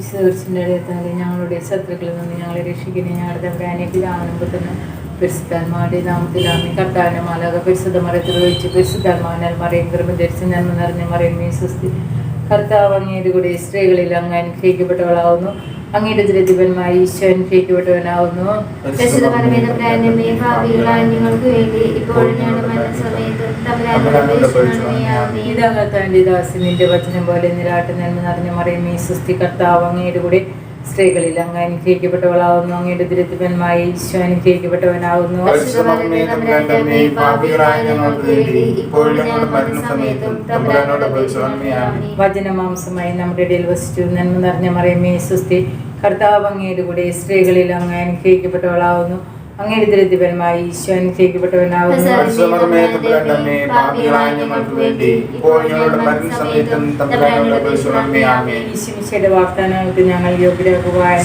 വിശ്വസിന്റെ അടുത്താൽ ഞങ്ങളുടെ ശത്രുക്കളിൽ നിന്ന് ഞങ്ങളെ രക്ഷിക്കണേ. ഞങ്ങളുടെ തമ്പുരാനെ തന്നെ പരിശുദ്ധാത്മാവിന്റെ നാമത്തിലാമി കർത്താവിന്റെ മാലാക പരിശുദ്ധ മറത്തിൽ ഒഴിച്ച് പരിശുദ്ധാത്മാവിനാൽ മറിയും കൃപ ധരിച്ച് നന്മ നിറഞ്ഞ മറിയും സ്വസ്തി കർത്താവ് അങ്ങയുടെ കൂടെ സ്ത്രീകളിൽ അങ്ങ് അനുഗ്രഹിക്കപ്പെട്ടവളാവുന്നു. അങ്ങയുടെ ദുരിതപരമായി ഈശ്വരൻ അനുഗ്രഹിക്കപ്പെട്ടവനാവുന്നു ഇതാകാത്ത. ഇതാകത്താന്റെ ദാസിനിന്റെ വചനം പോലെ നിരാട്ട് നന്മ നിറഞ്ഞ മറിയമേ സുസ്ഥി കർത്താവ് അങ്ങയുടെ കൂടെ സ്ത്രീകളിൽ അങ്ങ് അനുഗ്രഹിക്കപ്പെട്ടവളാവുന്നു. അങ്ങയുടെ ദുരിതപരമായി ഈശോ അനുഗ്രഹിക്കപ്പെട്ടവനാവുന്നു. വചനമാംസമായി നമ്മുടെ ഇടയിൽ വസിച്ചു. നന്മ നിറഞ്ഞ മറിയമേ സുസ്ഥി കർത്താവ് അങ്ങയുടെ കൂടെ സ്ത്രീകളിൽ അങ്ങ് അനുഗ്രഹിക്കപ്പെട്ടവളാവുന്നു. അങ്ങയുടെ ദുരിതപരമായി ഈശോ അനുഗ്രഹിക്കപ്പെട്ടവനാവുന്നു. വാഗ്ദാനങ്ങൾക്ക് ഞങ്ങൾ യോഗ്യരാകുവാൻ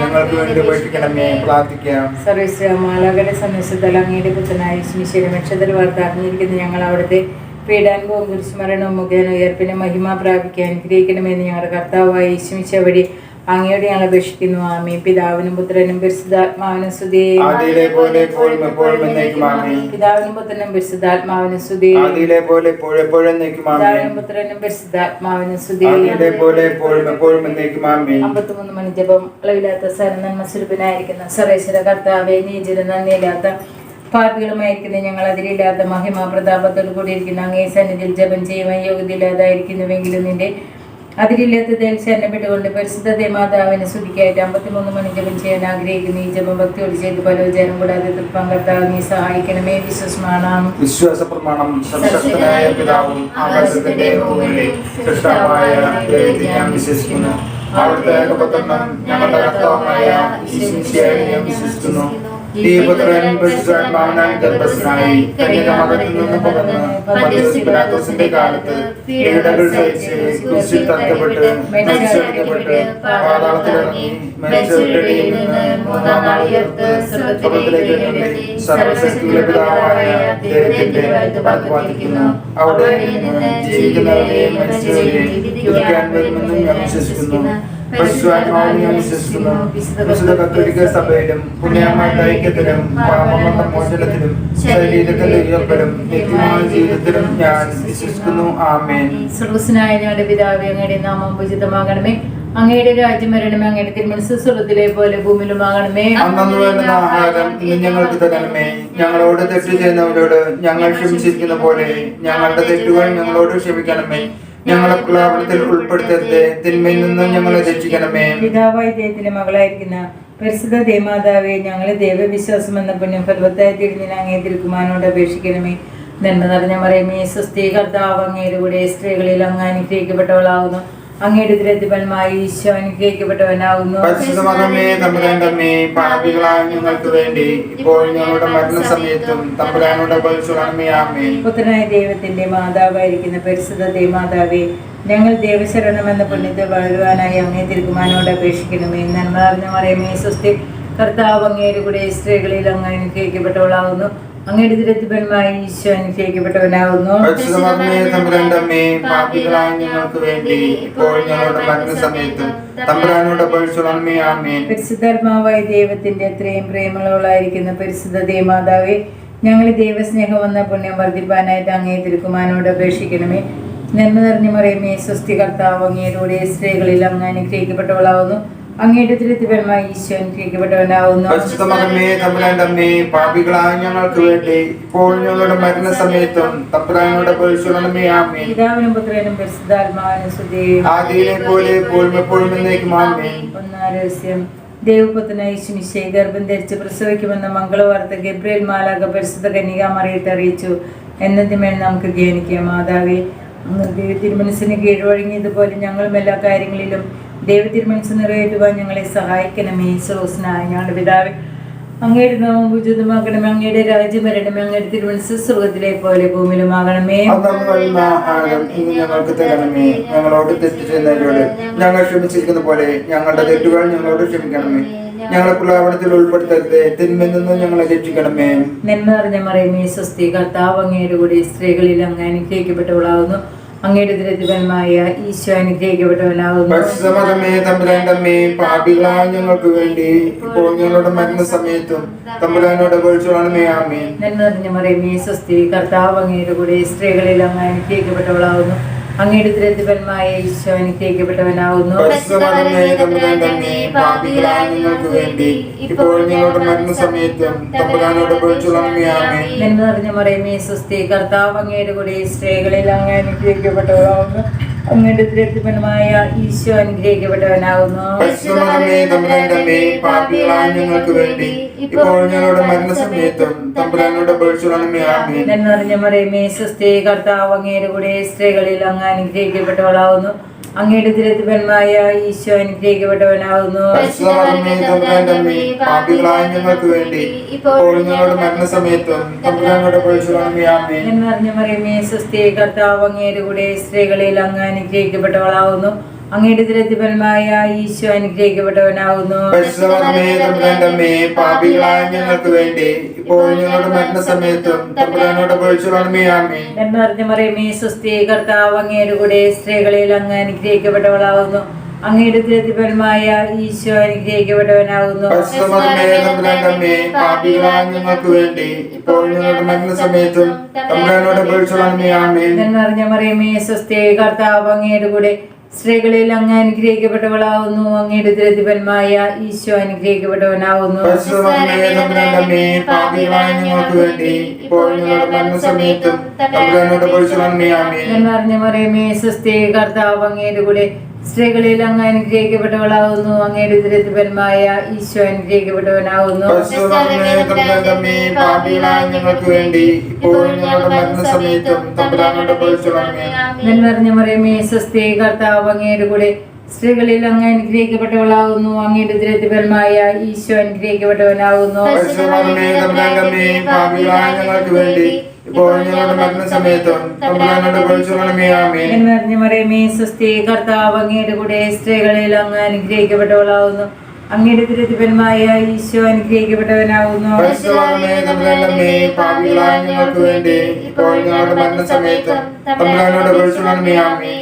ഞങ്ങൾക്ക് വേണ്ടി ഉപേക്ഷിക്കണമേ പ്രാർത്ഥിക്കാം. സർവീശ്വരമാലകരെ സന്ദർശിച്ചാൽ അങ്ങയുടെ പുത്രനായ ഈശ്വമിശയുടെ നക്ഷത്ര വാർത്ത അറിഞ്ഞിരിക്കുന്ന ഞങ്ങൾ അവിടുത്തെ പീഡാനുഭവം കുരിശുമരണവും മുഖേന ഉയർപ്പിനെ മഹിമ പ്രാപിക്കാൻ അനുഗ്രഹിക്കണമെന്ന് ഞങ്ങളുടെ കർത്താവായ ഈശ്വമിച്ച വഴി അങ്ങയോട് ഞങ്ങൾ അപേക്ഷിക്കുന്നു. ആമേ പിതാവിനും പുത്രനും പരിശുദ്ധാത്മാവിനും സ്തുതി. പിതാവിനും പുത്രനും പരിശുദ്ധാത്മാവിനും സ്തുതി. പിതാവിനും പുത്രനും പരിശുദ്ധാത്മാവിനും സ്തുതി. അമ്പത്തിമൂന്ന് മണി ജപം അളവില്ലാത്ത സരനന്മ സ്വരൂപനായിരിക്കുന്ന സർവേശ്വര കർത്താവെ നീചിര നന്ദിയില്ലാത്ത പാപികളുമായിരിക്കുന്ന ഞങ്ങൾ അതിലില്ലാത്ത മഹിമ പ്രതാപത്തോട് കൂടിയിരിക്കുന്ന അങ്ങേ സന്നിധിയിൽ ജപം ചെയ്യുവാൻ യോഗ്യതയില്ലാതായിരിക്കുന്നുവെങ്കിലും നിന്റെ അതിരില്ലാത്ത തേൽ ശരണപ്പെട്ടുകൊണ്ട് പരിശുദ്ധ ദേമാതാവിനെ സ്തുതിക്കായിട്ട് അമ്പത്തിമൂന്ന് മണി ജപം ചെയ്യാൻ ആഗ്രഹിക്കുന്ന ഈ ജപം ഭക്തിയോട് ചെയ്ത് പലോചനം കൂടാതെ തൃപ്പം കർത്താവ് നീ സഹായിക്കണമേ. വിശ്വസ്മാണം വിശ്വാസ പ്രമാണം സർവശക്തനായ പിതാവും ആകാശത്തിന്റെ ഭൂമിയുടെ സൃഷ്ടാവായ ദൈവത്തിൽ ഞാൻ വിശ്വസിക്കുന്നു. അവിടുത്തെ ഏകപുത്രനും ഞങ്ങളുടെ കർത്താവായ ഈശ്വരിയായി ഞാൻ വിശ്വസിക്കുന്നു. ഈ പുത്രൻ പരിശുദ്ധാത്മാവിനാൽ ഗർഭസ്ഥനായി കന്യകമകത്തിൽ നിന്ന് പുറന്ന് പന്തിയോസ് പിലാത്തോസിന്റെ കാലത്ത് പീഡകൾ സഹിച്ച് കുരിശിൽ തറക്കപ്പെട്ട് മരിച്ചെടുക്കപ്പെട്ട് പാതാളത്തിലിറങ്ങി മരിച്ചവരുടെ ഇടയിൽ നിന്ന് മൂന്നാം നാൾ ഉയർത്ത് സ്വർഗത്തിലേക്ക് എഴുന്നള്ളി സർവശക്തിയുടെ പിതാവായ ദൈവത്തിന്റെ വലത്തുഭാഗത്തിരിക്കുന്നു. അവിടെ നിന്ന് ജീവിക്കുന്നവരെയും മരിച്ചവരെയും വിധിക്കാൻ വരുമെന്നും ഞാൻ വിശ്വസിക്കുന്നു വിശുദ്ധ കത്തോലിക്ക സഭയിലും പുണ്യമായിട്ട് ഐക്യത്തിലും പാപങ്ങളുടെ മോചനത്തിലും ശരീരത്തിൽ ഉയർപ്പലും നിത്യമായ ജീവിതത്തിലും ഞാൻ വിശ്വസിക്കുന്നു. ആമേൻ. സർവസ്വനായ ഞങ്ങളുടെ പിതാവേ അങ്ങയുടെ നാമം പൂജിതമാകണമേ അങ്ങയുടെ രാജ്യം വരണമേ അങ്ങയുടെ തിരുമനസ്വരത്തിലെ പോലെ ഭൂമിയിലുമാകണമേ. അന്നു വേണ്ടുന്ന ആഹാരം ഞങ്ങൾക്ക് തരണമേ. ഞങ്ങളോട് തെറ്റ് ചെയ്യുന്നവരോട് ഞങ്ങൾ ക്ഷമിച്ചിരിക്കുന്ന പോലെ ഞങ്ങളുടെ തെറ്റുകൾ ഞങ്ങളോട് ക്ഷമിക്കണമേ. ഞങ്ങളെ പ്രലാപനത്തിൽ ഉൾപ്പെടുത്തരുത്. തിന്മയിൽ നിന്നും ഞങ്ങളെ രക്ഷിക്കണമേ. പിതാവായ ദൈവത്തിന്റെ മകളായിരിക്കുന്ന പരിശുദ്ധ ദേമാതാവെ ഞങ്ങളെ ദൈവവിശ്വാസം എന്ന പുണ്യം ഫലവത്തായി തിരിഞ്ഞിന് അങ്ങേ തിരുക്കുമാനോട് അപേക്ഷിക്കണമേ. നന്മ നിറഞ്ഞ മറിയമേ സ്വസ്തി കൂടെ സ്ത്രീകളിൽ അങ്ങ് അനുഗ്രഹിക്കപ്പെട്ടവളാകുന്നു. അങ്ങയുടെ ദുരത്തിഫലമായി ഈശോ അനുഗ്രഹിക്കപ്പെട്ടവനാകുന്നു. പാപികളായ ഞങ്ങൾക്ക് വേണ്ടി ഇപ്പോൾ ഞങ്ങളുടെ മരണസമയത്തും തമ്പുരാനോട് പുത്രനായ ദൈവത്തിന്റെ മാതാവായിരിക്കുന്ന പരിശുദ്ധ ദേമാതാവെ ഞങ്ങൾ ദേവശരണം എന്ന പുണ്യത്തെ വളരുവാനായി അങ്ങേ തിരുക്കുമാനോട് അപേക്ഷിക്കണമേ. നന്മ നിറഞ്ഞ മറിയമേ സ്വസ്തി കർത്താവ് അങ്ങയുടെ കൂടെ സ്ത്രീകളിൽ അങ്ങ് അനുഗ്രഹിക്കപ്പെട്ടവളാകുന്നു. അങ്ങയുടെ ഈശോ അനുഗ്രഹിക്കപ്പെട്ടവനാകുന്നു. ഞങ്ങൾക്ക് വേണ്ടി ഇപ്പോൾ ഞങ്ങളുടെ മരണസമയത്തും തമ്പുരാനോട് അപേക്ഷിക്കണമേ ആമേൻ. പരിശുദ്ധാത്മാവായ ദൈവത്തിന്റെ അത്രയും പ്രേമളവളായിരിക്കുന്ന പരിശുദ്ധ ദേമാതാവെ ഞങ്ങൾ ദൈവസ്നേഹം വന്ന പുണ്യം വർദ്ധിപ്പാനായിട്ട് അങ്ങേ തിരുക്കുമാനോട് അപേക്ഷിക്കണമേ. നന്മ നിറഞ്ഞു മറിയമേ സ്വസ്തി കർത്താവ് അങ്ങയുടെ സ്ത്രീകളിൽ അങ്ങ് അനുഗ്രഹിക്കപ്പെട്ടവളാവുന്നു. അങ്ങയുടെ തിരുത്തിപരമായി ഈശോ അനുഗ്രഹിക്കപ്പെട്ടവനാവുന്നു പരിശുദ്ധമതമേ തമ്പുരാന്റമ്മേ പാപികളായ ഞങ്ങൾക്ക് വേണ്ടി ഇപ്പോൾ ഞങ്ങളുടെ മരണസമയത്തും തമ്പുരാനോട് അപേക്ഷിക്കണമേ ആമേൻ. പിതാവിനും പുത്രനും പരിശുദ്ധാത്മാവിനും ആദിയിലെ പോലെ എപ്പോഴും എപ്പോഴും ആമേൻ. ഒന്നാരഹസ്യം ദേവപുത്രനായ ശിമിശയെ ഗർഭം ധരിച്ച് പ്രസവിക്കുമെന്ന മംഗളവാർത്ത ഗബ്രിയൽ മാലാക പരിശുദ്ധ കന്യക മറിയത്തെ അറിയിച്ചു. എന്നതിന്മേൽ നമുക്ക് ധ്യാനിക്കാം. മാതാവേ തിരുമനസിന് കീഴ്വഴങ്ങിയതുപോലെ ഞങ്ങളും എല്ലാ കാര്യങ്ങളിലും ദൈവ നിറയേറ്റുവാൻ നിറവേറ്റുവാൻ ഞങ്ങളെ സഹായിക്കണമേ. സോസ്നായ ഞങ്ങളുടെ പിതാവ് അങ്ങയുടെ നാമം ഉചിതമാക്കണമേ അങ്ങയുടെ രാജ്യം വരണമേ. അങ്ങയുടെ തിരുമനസ് സ്വർഗത്തിലെ പോലെ ഭൂമിയിലുമാകണമേ. ആഹാരം ഇന്ന് ഞങ്ങൾക്ക് തരണമേ. ഞങ്ങളോട് തെറ്റ് ചെയ്യുന്നവരോട് ഞങ്ങൾ ക്ഷമിച്ചിരിക്കുന്ന പോലെ ഞങ്ങളുടെ തെറ്റുകൾ ഞങ്ങളോട് ക്ഷമിക്കണമേ. ഞങ്ങളെ പ്രലാപനത്തിൽ ഉൾപ്പെടുത്തരുത്. തിന്മയിൽ നിന്ന് ഞങ്ങളെ രക്ഷിക്കണമേ. നന്മ നിറഞ്ഞ മറിയമേ സ്വസ്തി കർത്താവ് അങ്ങയുടെ കൂടെ സ്ത്രീകളിൽ അങ്ങ് അനുഗ്രഹിക്കപ്പെട്ടവളാകുന്നു. അങ്ങയുടെ ദരിദ്രമായ ഈശോ അനുഗ്രഹിക്കപ്പെട്ടവനാകുന്നു. പാപികളായ ഞങ്ങൾക്ക് വേണ്ടി ഇപ്പോൾ ഞങ്ങളുടെ മരണസമയത്തും തമ്പുരാനോട് നന്മ നിറഞ്ഞ മറിയമേ സ്വസ്തി കർത്താവ് അങ്ങയുടെ കൂടെ സ്ത്രീകളിൽ അങ്ങ് അനുഗ്രഹിക്കപ്പെട്ടവളാകുന്നു. അങ്ങയുടെ ദുരിതഫലമായ ഈശോ അനുഗ്രഹിക്കപ്പെട്ടവനാകുന്നു എന്ന് പറഞ്ഞ മറിയമേ സ്വസ്തി കർത്താവ് അങ്ങയുടെ കൂടെ സ്ത്രീകളിൽ അങ്ങ് അനുഗ്രഹിക്കപ്പെട്ടവളാകുന്നു അങ്ങയുടെ ദുരിതഫലമായ ഈശോ അനുഗ്രഹിക്കപ്പെട്ടവനാകുന്നു ഞങ്ങൾക്ക് വേണ്ടി ഇപ്പോൾ ഞങ്ങളുടെ മരണസമയത്തും തമ്പുരാനോട് പൊഴിച്ചോളണമേ ആമേ നന്മ നിറഞ്ഞ മറിയമേ സ്വസ്തി കർത്താവ് അങ്ങയുടെ കൂടെ സ്ത്രീകളിൽ അങ്ങ് അനുഗ്രഹിക്കപ്പെട്ടവളാവുന്നു. അങ്ങയുടെ ദുരിതഫലമായ ഈശോ അനുഗ്രഹിക്കപ്പെട്ടവനാകുന്നു ഞങ്ങൾക്ക് വേണ്ടി ഇപ്പോൾ ഞങ്ങളുടെ മരണസമയത്തും നിറഞ്ഞ മറിയമേ സ്വസ്തി കർത്താവ് അങ്ങയുടെ കൂടെ സ്ത്രീകളിൽ അങ്ങ് അനുഗ്രഹിക്കപ്പെട്ടവളാകുന്നു അങ്ങയുടെ ദുരിതഫലമായ ഈശോ അനുഗ്രഹിക്കപ്പെട്ടവനാകുന്നു പാപികളായ ഞങ്ങൾക്ക് വേണ്ടി ഇപ്പോൾ ഞങ്ങളുടെ മരണസമയത്തും തമ്പുരാനോട് പൊഴിച്ചോളണമേ ആമേ നന്മ നിറഞ്ഞ മറിയമേ സ്വസ്തി കർത്താവ് അങ്ങയുടെ കൂടെ സ്ത്രീകളിൽ അങ്ങ് അനുഗ്രഹിക്കപ്പെട്ടവളാകുന്നു അങ്ങയുടെ ദുരിതഫലമായ ഈശോ അനുഗ്രഹിക്കപ്പെട്ടവനാകുന്നു പാപികളായ ഞങ്ങൾക്ക് വേണ്ടി ഇപ്പോൾ ഞങ്ങളുടെ മരണസമയത്തും നിറഞ്ഞ മറിയമേ സ്വസ്തി കർത്താവ് അങ്ങയുടെ കൂടെ സ്ത്രീകളിൽ അങ്ങ് അനുഗ്രഹിക്കപ്പെട്ടവളാവുന്നു. അങ്ങയുടെ ദുരിതഫലമായ ഈശോ അനുഗ്രഹിക്കപ്പെട്ടവനാവുന്നു. നന്മ മറിയമേ സ്വസ്തി കർത്താവ് അങ്ങയുടെ കൂടെ സ്ത്രീകളിൽ അങ്ങ് അനുഗ്രഹിക്കപ്പെട്ടവളാകുന്നു അങ്ങയുടെ ദുരിതഫലമായ ഈശോ അനുഗ്രഹിക്കപ്പെട്ടവനാകുന്നു ഞങ്ങൾക്ക് വേണ്ടി നിറഞ്ഞ മറിയമേ സ്വസ്തി കർത്താവ് അങ്ങയുടെ കൂടെ സ്ത്രീകളിൽ അങ്ങ് അനുഗ്രഹിക്കപ്പെട്ടവളാകുന്നു അങ്ങയുടെ ദുരിതഫലമായ ഈശോ അനുഗ്രഹിക്കപ്പെട്ടവനാകുന്നു ഞങ്ങൾക്ക് വേണ്ടി ഇപ്പോൾ കർത്താവ് അങ്ങയുടെ കൂടെ സ്ത്രീകളിൽ അങ്ങ് അനുഗ്രഹിക്കപ്പെട്ടവളാകുന്നു അങ്ങയുടെ തിരുതിപരമായ ഈശോ അനുഗ്രഹിക്കപ്പെട്ടവനാകുന്നു.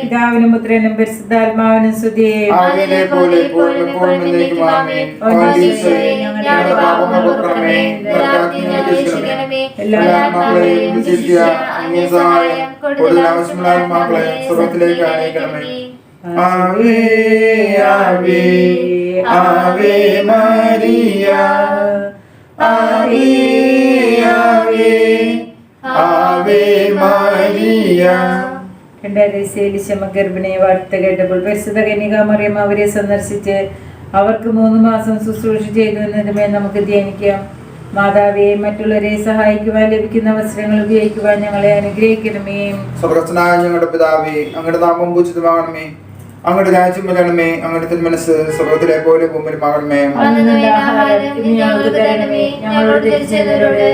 പിതാവിനും പുത്രനും പരിശുദ്ധാത്മാവിനും ആവശ്യമുള്ള ആത്മാക്കളെ സ്വർഗത്തിലേക്ക് അണയിക്കണമേ ആവേ Ave Ave Maria Ave Ave Ave Maria. രണ്ടായിരത്തി ഗർഭിണിയെ വാർത്ത കേട്ടപ്പോൾ പരിശുദ്ധ മറിയം അവരെ സന്ദർശിച്ച് അവർക്ക് മൂന്ന് മാസം ശുശ്രൂഷ ചെയ്തു എന്നതുമേ നമുക്ക് ധ്യാനിക്കാം. മാതാവെ മറ്റുള്ളവരെ സഹായിക്കുവാൻ ലഭിക്കുന്ന അവസരങ്ങൾ ഉപയോഗിക്കുവാൻ ഞങ്ങളെ അനുഗ്രഹിക്കണമേ. സ്വർഗസ്നായ ഞങ്ങളുടെ പിതാവേ അങ്ങയുടെ നാമം പൂജിതമാകണമേ. അങ്ങയുടെ രാജ്യം വരണമേ അങ്ങയുടെ മനസ്സ് സ്വർഗത്തിലെ പോലെ ഞങ്ങളോട് തെറ്റ്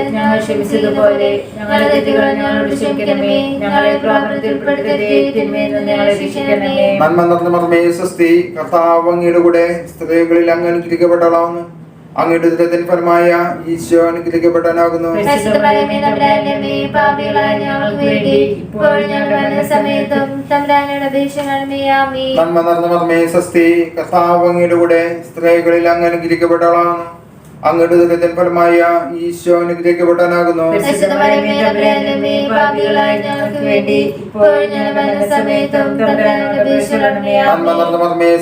ഞങ്ങൾ ക്ഷമിച്ചതുപോലെ ഞങ്ങളുടെ തെറ്റുകൾ ഞങ്ങളോട് ക്ഷമിക്കണമേ. ഞങ്ങളെ പ്രവർത്തനത്തിൽ ഉൾപ്പെടുത്തരുതേ. തിന്മയിൽ നിന്ന് ഞങ്ങളെ രക്ഷിക്കണമേ നന്മ നന്മേ മർമ്മേ സ്വസ്തി കർത്താവ് അങ്ങയുടെ കൂടെ സ്ത്രീകളിൽ അങ്ങ് അനുഗ്രഹിക്കപ്പെട്ടവളാവുന്നു. അങ്ങയുടെ ദുരിതത്തിൻ ഫലമായ ഈശോ അനുഗ്രഹിക്കപ്പെടാനാകുന്നു. നന്മ നടന്ന മർമ്മേ സ്വസ്തി അങ്ങയുടെ കൂടെ സ്ത്രീകളിൽ അങ്ങ് അനുഗ്രഹിക്കപ്പെട്ടവളാവുന്നു അങ്ങയുടെ ദുരിതത്തിൻ ഫലമായ ഈശോ. നിറഞ്ഞ മർമ്മേ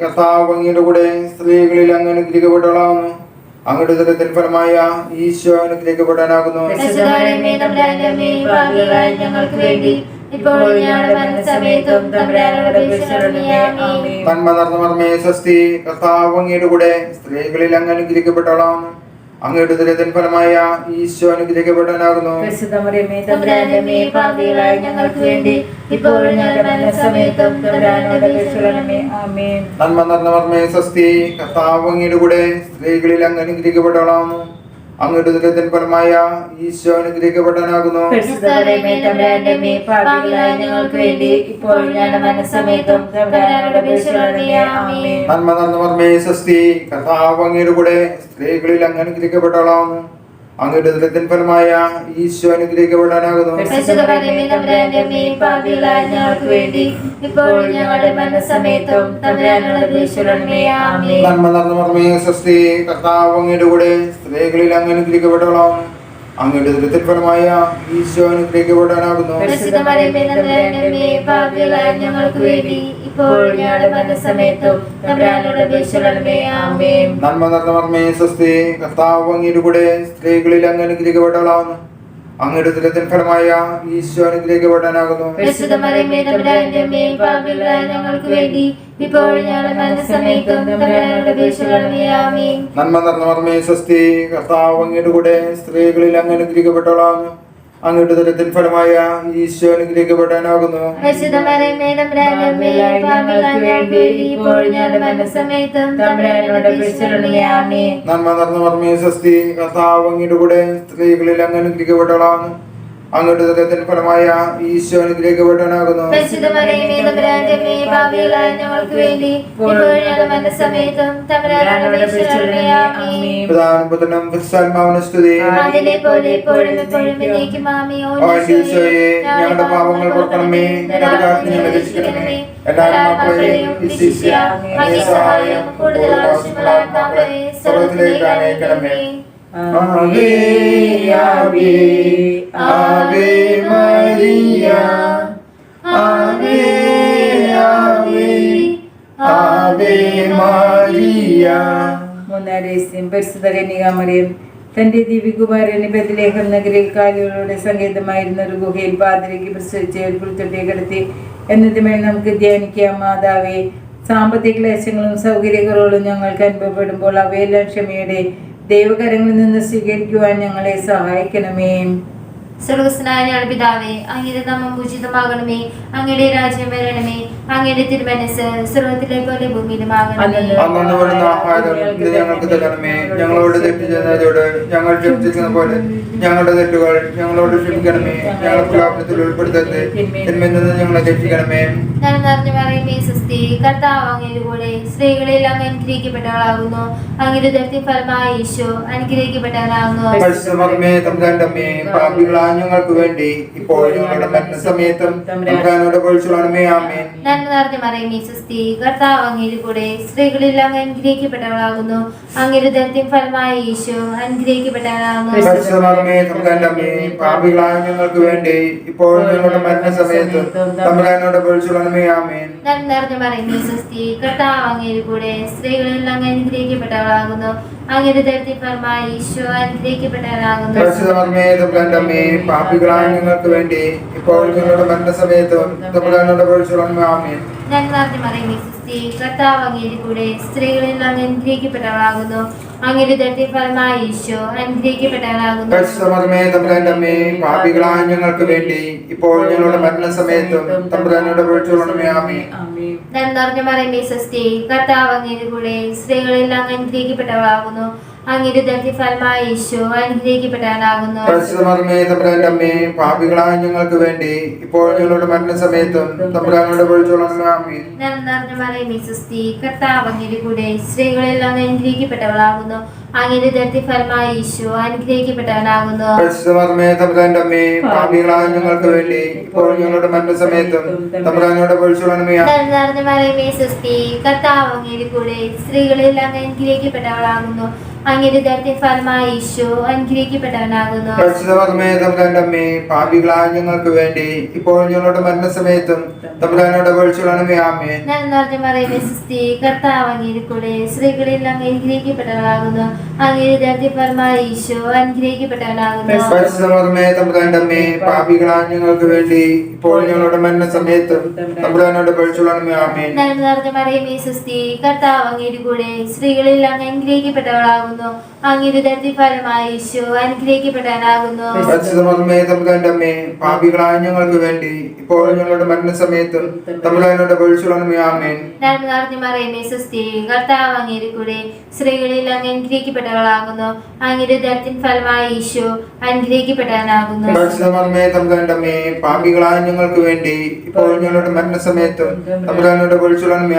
കർത്താവ് അങ്ങയുടെ കൂടെ സ്ത്രീകളിൽ അങ്ങ് അനുഗ്രഹിക്കപ്പെട്ടവളാവുന്നു അങ്ങയുടെ ദുരിതത്തിൻ ഫലമായ ഈശോ അനുഗ്രഹിക്കപ്പെടാനാകുന്നു ഞങ്ങൾക്ക് വേണ്ടി സ്വസ്തി കർത്താവ് അങ്ങയുടെ കൂടെ സ്ത്രീകളിൽ അങ്ങ് അനുഗ്രഹിക്കപ്പെട്ടോളാം. അങ്ങയുടെ ദുരിതൻ ഫലമായ ഈശോ അനുഗ്രഹിക്കപ്പെടാനാകുന്നു ഞങ്ങൾക്ക് വേണ്ടി ആമേൻ നന്മ നിറഞ്ഞ മർമ്മേ സ്വസ്തി കർത്താവ് അങ്ങയുടെ കൂടെ സ്ത്രീകളിൽ അങ്ങ് അനുഗ്രഹിക്കപ്പെട്ടവളാവുന്നു അങ്ങയുടെ ദുരിതൻ പരമായ ഈശോ ഞങ്ങൾക്ക് വേണ്ടി അപേക്ഷിക്കണമേ ആമേൻ. നന്മ നന്ദി സ്വസ്തി അങ്ങയുടെ കൂടെ സ്ത്രീകളിൽ അങ്ങനെ അനുഗ്രഹിക്കപ്പെട്ടവളാവുന്നു. അങ്ങയുടെ ദുരിതത്തിൻ ഫലമായ ഈശോ അനുഗ്രഹിക്കപ്പെടാനാകുന്നു. നന്മ നടന്ന മർമ്മയെ കർത്താവ് അങ്ങയുടെ കൂടെ സ്ത്രീകളിൽ അങ്ങ് അനുഗ്രഹിക്കപ്പെട്ടവളാവുന്നു അങ്ങയുടെ ദുരിതത്തിൻ ഫലമായ ഈശോ അനുഗ്രഹിക്കപ്പെടാനാകുന്നു. ഞങ്ങൾക്ക് വേണ്ടി ഇപ്പോഴും ഞങ്ങളുടെ മരണസമയത്തും തമ്പുരാനുള്ള അപേക്ഷിക്കണമേ ആമേൻ. നന്മ നടന്ന മർമ്മയെ സ്വസ്തി കർത്താവ് അങ്ങയുടെ കൂടെ സ്ത്രീകളിൽ അങ്ങ് അനുഗ്രഹിക്കപ്പെട്ടവളാവുന്നു. അങ്ങയുടെ ദുരിതത്തിൻ ഫലമായ ഈശോ അനുഗ്രഹിക്കപ്പെടാനാകുന്നു. ഞങ്ങൾക്ക് വേണ്ടി നന്മ നിറഞ്ഞ സ്വസ്തി കർത്താവ് അങ്ങയുടെ കൂടെ സ്ത്രീകളിൽ അങ്ങ് അനുഗ്രഹിക്കപ്പെട്ടവളാകുന്നു അങ്ങയുടെ ദുരിതത്തിൻ ഫലമായ ഈശോ പെടാനാകുന്നു നന്മ നടന്നു മർമ്മയെ സ്വസ്തി കർത്താവ് അങ്ങയുടെ കൂടെ സ്ത്രീകളിൽ അങ്ങ് അനുഗ്രഹിക്കപ്പെട്ടവളാകുന്നു അങ്ങയുടെ ദുഃഖത്തിന് ഫലമായ ഈശോ ഇപ്പോഴും ഞങ്ങളുടെ പുത്രനും സ്തുതി. പാപങ്ങൾ പുറക്കണമേ ഞങ്ങളുടെ കാലത്ത് ഞങ്ങളെ രക്ഷിക്കണമേ. എല്ലാ മക്കളെയും വിശിഷ്യ അങ്ങേ സഹായം കൂടുതൽ ആവശ്യമുള്ള നമ്മളെ സ്വർഗത്തിലേക്ക് അനയിക്കണമേ Ave, Ave Maria. Ave, Ave, Ave Maria. Maria മൂന്നാം രഹസ്യം പരിശുദ്ധ കന്യകാമറിയം തന്റെ ദിവ്യകുമാരന് ബദലേഹം നഗരിൽ കാലുകളുടെ സംഗീതമായിരുന്ന ഒരു ഗുഹയിൽ പാതിരയ്ക്ക് പ്രസവിച്ച ഒരു പുൽത്തൊട്ടിയെ കിടത്തി എന്നതുമേൽ നമുക്ക് ധ്യാനിക്കാം മാതാവേ സാമ്പത്തിക ക്ലേശങ്ങളും സൗകര്യക്കുറവുകളും ഞങ്ങൾക്ക് അനുഭവപ്പെടുമ്പോൾ അവയെല്ലാം ക്ഷമയുടെ ദൈവകരങ്ങളിൽ നിന്ന് സ്വീകരിക്കുവാൻ ഞങ്ങളെ സഹായിക്കണമേ. സ്വർഗസ്നായ ഞങ്ങളുടെ പിതാവേ അങ്ങയുടെ നാമം ഉചിതമാകണമേ അങ്ങയുടെ രാജ്യം വരണമേ അങ്ങയുടെ തിരുമനസ് സ്വർഗത്തിലെ പോലെ ഭൂമിയിലുമാകണമേ ഞങ്ങൾക്ക് തരണമേ. ഞങ്ങളോട് തെറ്റ് ഞങ്ങൾ ക്ഷമിച്ചിരിക്കുന്ന പോലെ ഞങ്ങളുടെ തെറ്റുകൾ ഞങ്ങളോട് ക്ഷമിക്കണമേ. ഞങ്ങൾ പ്രലാപനത്തിൽ ഉൾപ്പെടുത്തരുത്. തിന്മയിൽ നിന്ന് ഞങ്ങളെ രക്ഷിക്കണമേ. ഞാൻ നിറഞ്ഞു പറയുമേ സുസ്ഥി കർത്താവ് അങ്ങയുടെ കൂടെ സ്ത്രീകളിൽ അങ്ങ് അനുഗ്രഹിക്കപ്പെട്ടവളാകുന്നു. അങ്ങയുടെ ദർത്തി ഫലമായ ഈശോ അനുഗ്രഹിക്കപ്പെട്ടവനാകുന്നു. പാപികളായ ഞങ്ങൾക്ക് വേണ്ടി ഇപ്പോൾ ഞങ്ങളുടെ മരണസമയത്തും തമ്പുരാനോട് പൊഴിച്ചുള്ളണമേ ആമേൻ. നന്മ നിറഞ്ഞു പറയുമേ സുസ്ഥി കർത്താവ് അങ്ങയുടെ കൂടെ സ്ത്രീകളിൽ അങ്ങ് അനുഗ്രഹിക്കപ്പെട്ടവളാകുന്നു. അങ്ങയുടെ ദർത്തി ഫലമായ ഈശോ അനുഗ്രഹിക്കപ്പെട്ടവനാകുന്നു. പരിശുദ്ധമേ തമ്പുരാന്റമ്മേ പാപികളായ ഞങ്ങൾക്ക് വേണ്ടി ഇപ്പോൾ ഞങ്ങളുടെ മരണസമയത്തും തമ്പുരാനോട് പൊഴിച്ചുള്ളണമേ ആമേൻ. നന്മ നിറഞ്ഞു പറയുമേ സുസ്ഥി കർത്താവ് അങ്ങയുടെ കൂടെ സ്ത്രീകളിൽ അങ്ങ് അനുഗ്രഹിക്കപ്പെട്ടവളാകുന്നു. അങ്ങയുടെ ദർത്തി ഫലമായ ഈശോ അനുഗ്രഹിക്കപ്പെട്ടവനാകുന്നു പരിശുദ്ധമേ തമ്പുരാന്റമ്മേ പാപികളായ ഞങ്ങൾക്ക് വേണ്ടി ഇപ്പോൾ ഞങ്ങളുടെ മരണസമയത്തും തമ്പുരാനോട് പൊഴിച്ചുള്ളണമേ ആമേൻ. നന്മ നിറഞ്ഞു പറയുമേ സുസ്ഥി കർത്താവ് അങ്ങയുടെ കൂടെ സ്ത്രീകളിൽ അങ്ങ് അനുഗ്രഹിക്കപ്പെട്ടവളാകുന്നു. പാപികളായ ഞങ്ങൾക്ക് വേണ്ടി ഇപ്പോൾ ഞങ്ങളുടെ മരണസമയത്തും സമയത്തും കർത്താവ് അങ്ങയുടെ കൂടെ സ്ത്രീകളിൽ അങ്ങ് അനുഗ്രഹിക്കപ്പെട്ടവളാകുന്നു. അങ്ങയുടെ ഈശോ പാപികളായ ഞങ്ങൾക്ക് വേണ്ടി ഇപ്പോൾ ഞങ്ങളുടെ മരണസമയത്തും തമ്പുരാനോട് കർത്താവ് അങ്ങയുടെ കൂടെ അനുഗ്രഹിക്കപ്പെട്ടവളാകുന്നു. അങ്ങയുടെ ഈശോ അനുഗ്രഹിക്കപ്പെട്ടവനാകുന്നു പരിശുദ്ധമേ പാപികളായ ഞങ്ങൾക്ക് വേണ്ടി ഇപ്പോൾ ഞങ്ങളുടെ മരണസമയത്തും തമ്പുരാനോട് കർത്താവ് അങ്ങയുടെ കൂടെ അനുഗ്രഹിക്കപ്പെട്ടവളാകുന്നു. തമ്പുരാന്റമ്മേ പാപികളായ ഞങ്ങൾക്ക് വേണ്ടി ഇപ്പോൾ ഞങ്ങളുടെ മരണസമയത്തും തമ്പുരാനോട് പൊഴിച്ചുള്ളണമേ ആമേൻ. ഞാൻ നിറഞ്ഞു പറയുമേ സുസ്ഥി കർത്താവ് കൂടെ സ്ത്രീകളിൽ അങ്ങ് അനുഗ്രഹിക്കപ്പെട്ടവളാകുന്നു. ഈശോ അനുഗ്രഹിക്കപ്പെട്ടവനാകുന്നു പരിശുദ്ധമേ തമ്പുരാന്റമ്മേ പാപികളായ ഞങ്ങൾക്ക് വേണ്ടി ഇപ്പോൾ ഞങ്ങളുടെ മരണസമയത്തും തമ്പുരാനോട് പൊഴിച്ചുള്ളണമേ ആമേൻ. നന്മ നിറഞ്ഞ മറിയമേ കർത്താവ് കൂടെ സ്ത്രീകളിൽ അങ്ങ് അനുഗ്രഹിക്കപ്പെട്ടവളാകുന്നു ഫലമായ ഈശോ അനുഗ്രഹിക്കപ്പെട്ടവനാകുന്നു. പരിശുദ്ധമേ ഞങ്ങൾക്ക് വേണ്ടി ഇപ്പോൾ ഞങ്ങളുടെ മരണസമയത്തും തമ്പുരാനോട് പൊഴിച്ചുള്ളണമേ ആമേൻ. നന്മ മറിയമേ സുസ്ഥി കർത്താവ് അങ്ങയുടെ കൂടെ സ്ത്രീകളിൽ അങ്ങ് അനുഗ്രഹിക്കപ്പെട്ടവളാകുന്നു. അങ്ങയുടെ ദർത്തിൻ ഫലമായ ഈശോ അനുഗ്രഹിക്കപ്പെട്ടവനാകുന്നു. പരിശുദ്ധമേ തമ്പുരാന്റമ്മേ പാപികളായ ഞങ്ങൾക്ക് വേണ്ടി ഇപ്പോൾ ഞങ്ങളുടെ മരണസമയത്തും തമ്പുരാനോട് പൊഴിച്ചുള്ളണമേ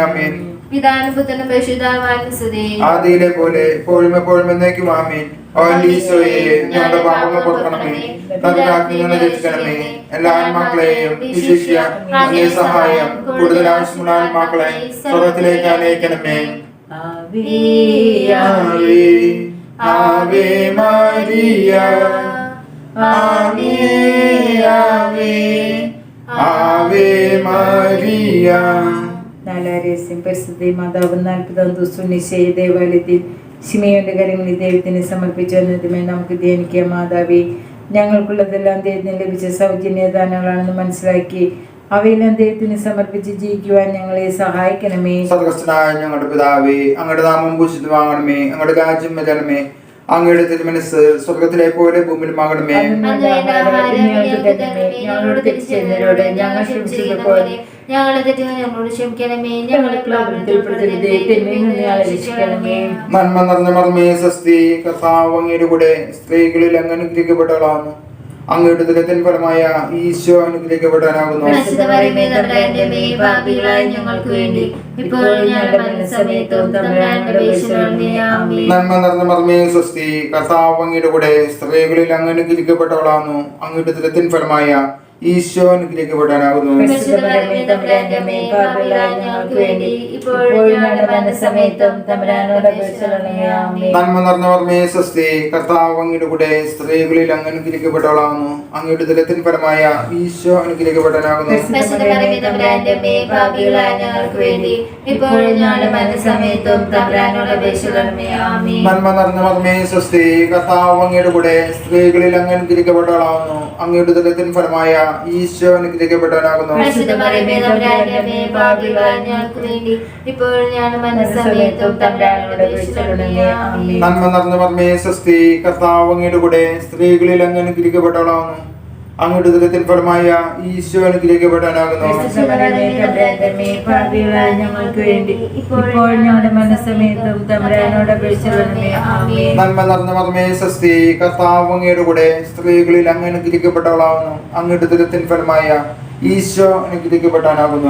സ്തുതി ആദിയിലെ പോലെ എപ്പോഴും എപ്പോഴും എന്നേക്കും ആമീൻ ഞങ്ങളുടെ പാപങ്ങൾ രക്ഷിക്കണമേ എല്ലാ ആത്മാക്കളെയും വിശിഷ്യ അങ്ങേ സഹായം കൂടുതൽ ആവശ്യമുള്ള ആത്മാക്കളെ സ്വർഗത്തിലേക്ക് അനയിക്കണമേ Ave Maria Ave Maria Ave Ave Ave Maria നാലാരസ്യം പരിസ്ഥിതി മാതാവ് നാൽപ്പതാം ദിവസം നിശ്ചയ ദേവാലയത്തിൽ ശിമയുടെ കരങ്ങളിൽ ദൈവത്തിന് സമർപ്പിച്ചു എന്നതുമേ നമുക്ക് ധ്യാനിക്കാം. മാതാവി ഞങ്ങൾക്കുള്ളതെല്ലാം ദൈവത്തിന് ലഭിച്ച സൗജന്യ ദാനങ്ങളാണെന്ന് മനസ്സിലാക്കി അവയെല്ലാം ദൈവത്തിന് സമർപ്പിച്ച് ജീവിക്കുവാൻ ഞങ്ങളെ സഹായിക്കണമേ. സ്വർഗസ്ഥനായ ഞങ്ങളുടെ പിതാവേ അങ്ങയുടെ നാമം പൂജിതമാകണമേ അങ്ങയുടെ രാജ്യം വരണമേ. അങ്ങയുടെ തിരുമനസ് സ്വർഗത്തിലെ പോലെ ഭൂമിയിലുമാകണമേ ഞങ്ങളോട് തെറ്റ് ഞങ്ങൾ ക്ഷമിച്ചതുപോലെ ഞങ്ങളെ തെറ്റുകൾ ഞങ്ങളോട് ക്ഷമിക്കണമേ. ഞങ്ങളെ നന്മ നിറഞ്ഞ മർമ്മേ സ്വസ്തി കർത്താവ് അങ്ങയുടെ കൂടെ സ്ത്രീകളിൽ അങ്ങനെ അനുഗ്രഹിക്കപ്പെട്ടവളാണ് അങ്ങയുടെ ദുരിതത്തിൻ ഫലമായ ഈശോ അനുഗ്രഹിക്കപ്പെടാനാകുന്നു. നന്മ നിറഞ്ഞ മർമ്മേ സ്വസ്തി. കർത്താവ് അങ്ങയുടെ കൂടെ സ്ത്രീകളിൽ അങ്ങ് അനുഗ്രഹിക്കപ്പെട്ടവളാകുന്നു. അങ്ങയുടെ ദുരത്തിൻ ഫലമായ ഈശോ അനുഗ്രഹിക്കപ്പെടാനാകുന്നു നന്മ നിറഞ്ഞ മർമ്മേ സ്വസ്തി കർത്താവ് അങ്ങയുടെ കൂടെ സ്ത്രീകളിൽ അങ്ങ് അനുഗ്രഹിക്കപ്പെട്ടവളാകുന്നു അങ്ങയുടെ ദുരിതത്തിൻ പരമായ ഈശോ അനുഗ്രഹിക്കപ്പെടാനാകുന്നു. നന്മ നിറഞ്ഞ മർമ്മേ സ്വസ്തി കർത്താവ് അങ്ങയുടെ കൂടെ സ്ത്രീകളിൽ അങ്ങ് അനുഗ്രഹിക്കപ്പെട്ടവളാകുന്നു അങ്ങയുടെ ദുരിതത്തിൻ ഫലമായ ഈശോ അനുഗ്രഹിക്കപ്പെട്ടവനാകുന്നു. നന്മ നടന്ന മർമ്മേ സ്വസ്തി കർത്താവ് അങ്ങയുടെ കൂടെ സ്ത്രീകളിൽ അങ്ങ് അനുഗ്രഹിക്കപ്പെട്ടവളാകുന്നു അങ്ങയുടെ ദുഃഖത്തിൽ ഫലമായ ഈശോ അനുഗ്രഹിക്കപ്പെടാനാകുന്നു. നന്മ നടന്ന മർമ്മേ സസ്തി കർത്താവ് അങ്ങയുടെ കൂടെ സ്ത്രീകളിൽ അങ്ങ് അനുഗ്രഹിക്കപ്പെട്ടവളാകുന്നു അങ്ങയുടെ ദുരിതത്തിൻ ഫലമായ ഈശോ അനുഗ്രഹിക്കപ്പെട്ടാനാകുന്നു.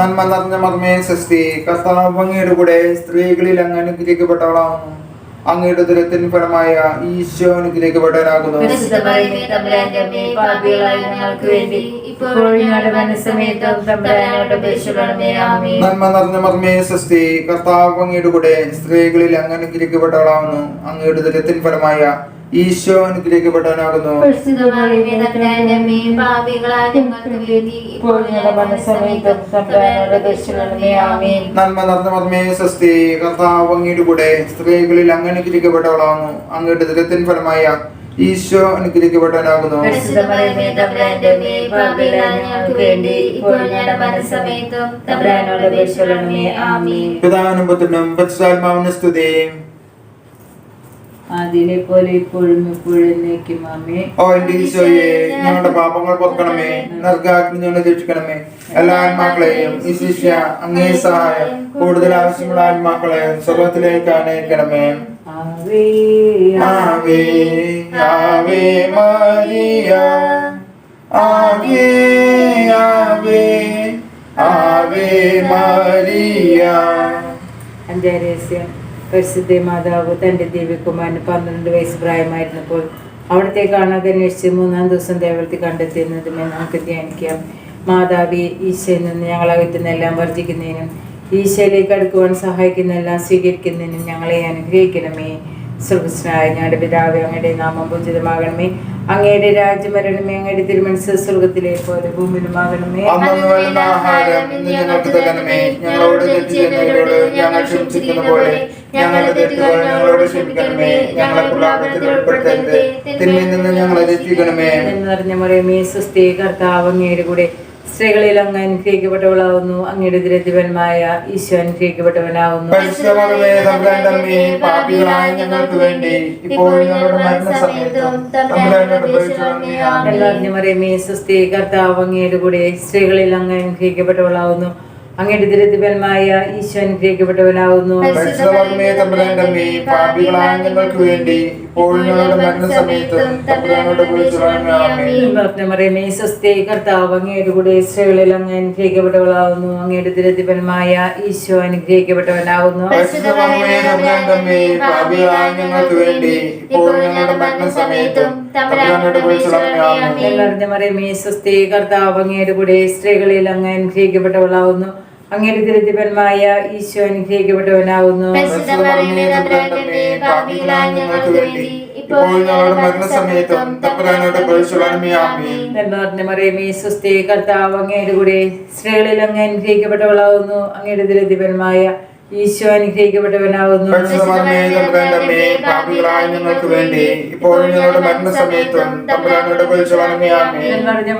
നന്മ നിറഞ്ഞ മർമ്മേ സൃഷ്ടി കർത്താവ് അങ്ങയുടെ കൂടെ സ്ത്രീകളിൽ അങ്ങ് അനുഗ്രഹിക്കപ്പെട്ടവളാകുന്നു അങ്ങയുടെ ദുരത്തിന് ഫലമായ ഈശോ അനുഗ്രഹിക്കപ്പെടാനാകുന്നു നന്മ നിറഞ്ഞ മർമ്മേ കർത്താവ് അങ്ങയുടെ കൂടെ സ്ത്രീകളിൽ അങ്ങ് അനുഗ്രഹിക്കപ്പെട്ടവളാകുന്നു അങ്ങയുടെ ദുരിതത്തിൻ ഫലമായ ഈശോ അനുഗ്രഹിക്കപ്പെട്ടവനാകുന്നു. നന്മ നിറഞ്ഞ മർമ്മേ സ്വസ്തി കർത്താവ് അങ്ങയുടെ കൂടെ സ്ത്രീകളിൽ അങ്ങ് അനുഗ്രഹിക്കപ്പെട്ടവളാകുന്നു അങ്ങയുടെ ദുരിതത്തിൻ ഫലമായ ഈശോ അപേക്ഷിക്കണമേ പിതാവിനും പുത്രനും സ്തുതി. അതിലെ പോലെ ഇപ്പോഴും എപ്പോഴും ആമേ ഓ എന്റെ ഈശോയെ ഞങ്ങളുടെ പാപങ്ങൾ പൊറുക്കണമേ നർഗാഗ്നി ഞങ്ങളെ രക്ഷിക്കണമേ. എല്ലാ ആത്മാക്കളെയും വിശിഷ്യ അങ്ങേ സഹായം കൂടുതൽ ആവശ്യമുള്ള ആത്മാക്കളെ സ്വർഗത്തിലേക്ക് അനയിക്കണമേ ആവേ ആവേ ആവേ Maria, Ave, ആവേ Ave Maria. അഞ്ചാം രഹസ്യം. പരിശുദ്ധ മാതാവ് തന്റെ ദേവികുമാരന് പന്ത്രണ്ട് വയസ്സ് പ്രായമായിരുന്നപ്പോൾ അവിടത്തെ കാണാതെ അന്വേഷിച്ച് മൂന്നാം ദിവസം ദേവലത്തിൽ കണ്ടെത്തിയെന്നതുമേ നമുക്ക് ധ്യാനിക്കാം. മാതാവി ഈശോയിൽ നിന്ന് ഞങ്ങളകറ്റുന്നെല്ലാം വർജിക്കുന്നതിനും ഈശോയിലേക്ക് അടുക്കുവാൻ സഹായിക്കുന്നെല്ലാം സ്വീകരിക്കുന്നതിനും ഞങ്ങളെ അനുഗ്രഹിക്കണമേ. സ്വർഗസ്നായ ഞങ്ങളുടെ പിതാവ് അങ്ങയുടെ നാമം പൂജിതമാകണമേ. അങ്ങയുടെ രാജ്യം വരണമേ അങ്ങയുടെ തിരുമനസ് സ്വർഗത്തിലെ പോലെ ഭൂമിയിലുമാകണമേ ഞങ്ങൾക്ക് തരണമേ. ഞങ്ങളോട് തെറ്റ് ചെയ്യുന്നവരോട് ഞങ്ങൾ ക്ഷമിച്ചിരിക്കുന്ന പോലെ ഞങ്ങളുടെ തെറ്റുകൾ ഞങ്ങളോട് ക്ഷമിക്കണമേ. ഞങ്ങളെ പ്രലാപനത്തിൽ ഉൾപ്പെടുത്തരുത്. തിന്മയിൽ നിന്ന് ഞങ്ങളെ രക്ഷിക്കണമേ. എന്ന് മറിയമേ കർത്താവ് അങ്ങയുടെ കൂടെ സ്ത്രീകളിൽ അങ്ങ് അനുഗ്രഹിക്കപ്പെട്ടവളാവുന്നു. അങ്ങയുടെ ദുരതിപന്മായ ഈശോ അനുഗ്രഹിക്കപ്പെട്ടവനാവുന്നു. പരിശുദ്ധമേ തമ്പുരാന്റെ പാപികളായ ഞങ്ങൾക്ക് വേണ്ടി ഇപ്പോൾ ഞങ്ങളുടെ മരണസമയത്തും തമ്പുരാനോട് ആമേൻ. എന്ന് പറഞ്ഞ മറിയമേ സുസ്ഥി കർത്താവ് അങ്ങയുടെ കൂടെ സ്ത്രീകളിൽ അങ്ങ് അനുഗ്രഹിക്കപ്പെട്ടവളാവുന്നു. അങ്ങയുടെ തിരുത്തിപ്പൽമായ ഈശോ അനുഗ്രഹിക്കപ്പെട്ടവനാകുന്നു ഞങ്ങൾക്ക് വേണ്ടി മറിയമേ കർത്താവ് അങ്ങയുടെ കൂടെ സ്ത്രീകളിൽ അങ്ങ് അനുഗ്രഹിക്കപ്പെട്ടവളാകുന്നു അങ്ങയുടെ ദുരിതഫലമായ ഈശോ അനുഗ്രഹിക്കപ്പെട്ടവനാകുന്നു ഞങ്ങൾക്ക് വേണ്ടി മറിയമേ സ്വസ്തി കർത്താവ് അങ്ങയുടെ കൂടെ സ്ത്രീകളിൽ അങ്ങ് അനുഗ്രഹിക്കപ്പെട്ടവളാകുന്നു അങ്ങയുടെ ദുരിതഫലമായ ഈശോ അനുഗ്രഹിക്കപ്പെട്ടവനാകുന്നു. മറിയമേ കർത്താവ് അങ്ങയുടെ കൂടെ സ്ത്രീകളിൽ അങ്ങ് അനുഗ്രഹിക്കപ്പെട്ടവളാകുന്നു. അങ്ങയുടെ ദുരിതഫലമായ ഈശോ അനുഗ്രഹിക്കപ്പെട്ടവനാകുന്നു. ഞങ്ങൾക്ക് വേണ്ടി ഇപ്പോൾ ഞങ്ങളുടെ മരണസമയത്തും